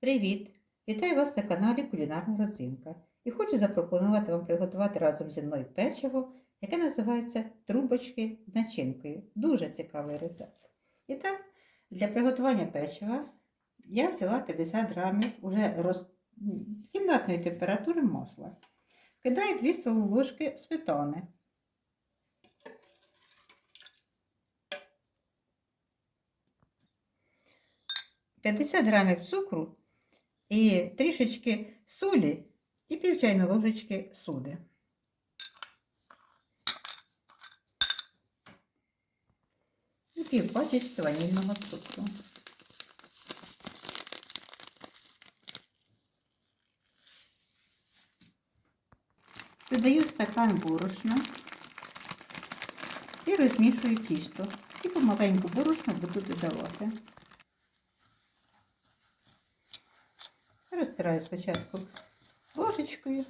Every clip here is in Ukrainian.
Привіт! Вітаю вас на каналі Кулінарна Родзинка і хочу запропонувати вам приготувати разом зі мною печиво, яке називається трубочки з начинкою. Дуже цікавий рецепт. І так, для приготування печива я взяла 50 грамів уже роз... кімнатної температури масла. Кидаю 2 столові ложки сметани. П'ятдесят грамів цукру і трішечки солі і пів чайної ложечки соди. І пів пачечки ванільного цукру. Додаю стакан борошна і розмішую тісто. І помаленьку борошно буду додавати. Розтираю спочатку ложечкою,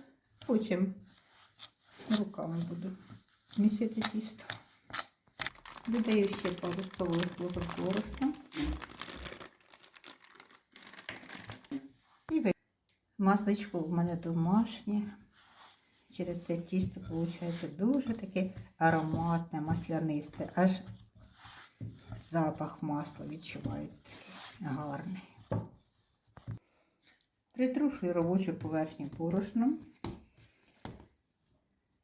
потім руками буду місити тісто. Додаю ще пару столових ложок борошна. І. Масличко в мене домашнє. Через це тісто виходить дуже таке ароматне, маслянисте. Аж запах масла відчувається такий гарний. Притрушую робочу поверхню борошном.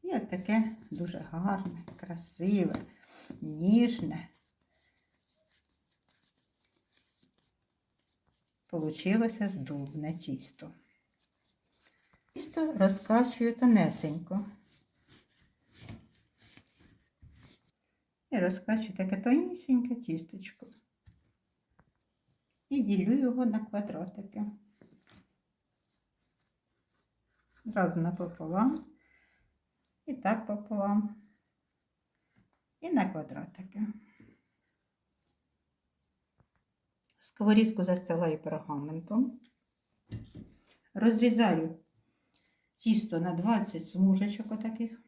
І от таке дуже гарне, красиве, ніжне. Получилося здобне тісто. Тісто розкачую тонесенько. І розкачую таке тонісіньке тістечко. І ділю його на квадратики. Зразу напополам. І так пополам. І на квадратики. Сковорідку застилаю пергаментом. Розрізаю тісто на 20 смужечок отаких.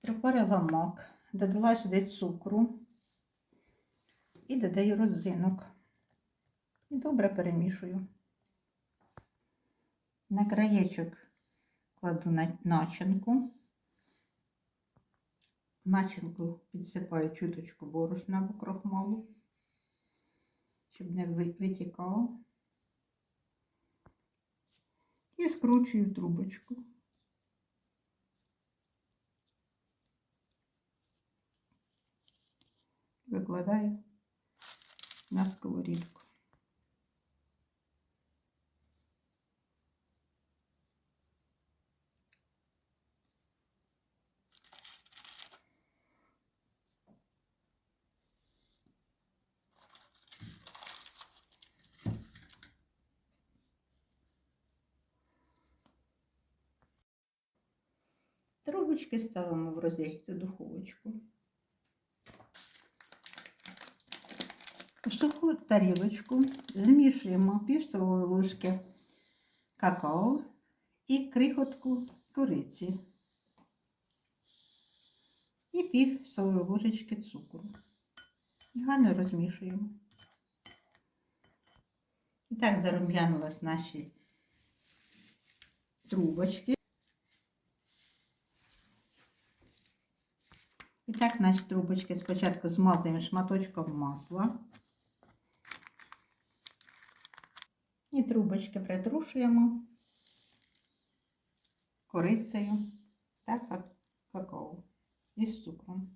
Пропарила мак, додала сюди цукру і додаю родзинок. І добре перемішую. На краєчок кладу начинку. Начинку підсипаю чуточку борошна або крохмалу, щоб не витікало. І скручую трубочку. Викладаю на сковорідку. Трубочки ставимо в розігріту духовочку. В суху тарілочку змішуємо пів столової ложки какао і крихотку куриці. І пів столової ложечки цукру. І гарно розмішуємо. І так зарум'янились наші трубочки. І так наші трубочки спочатку змазуємо шматочком масла. І трубочки притрушуємо корицею та какао із цукром.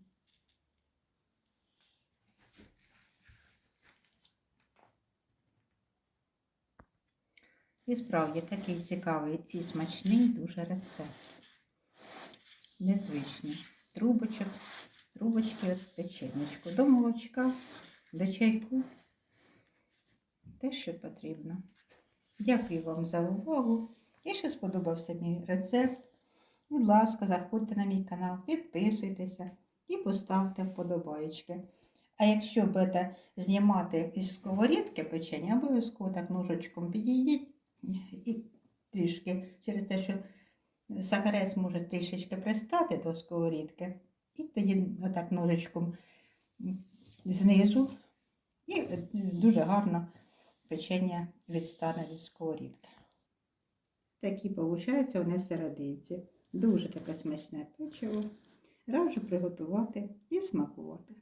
І справді такий цікавий і смачний дуже рецепт. Незвичний. Трубочок, от печенечку. До молочка, до чайку. Те, що потрібно. Дякую вам за увагу. Якщо сподобався мій рецепт, будь ласка, заходьте на мій канал, підписуйтеся і поставте вподобайки. А якщо будете знімати із сковорідки печення, обов'язково так ножичком підійдіть і трішки через те, що сахарець може трішечки пристати до сковорідки. І тоді отак ножичком знизу І дуже гарно печення відстане від сковорідки. Такі, виходить, вони всерединці. Дуже таке смачне печиво. Раджу приготувати і смакувати.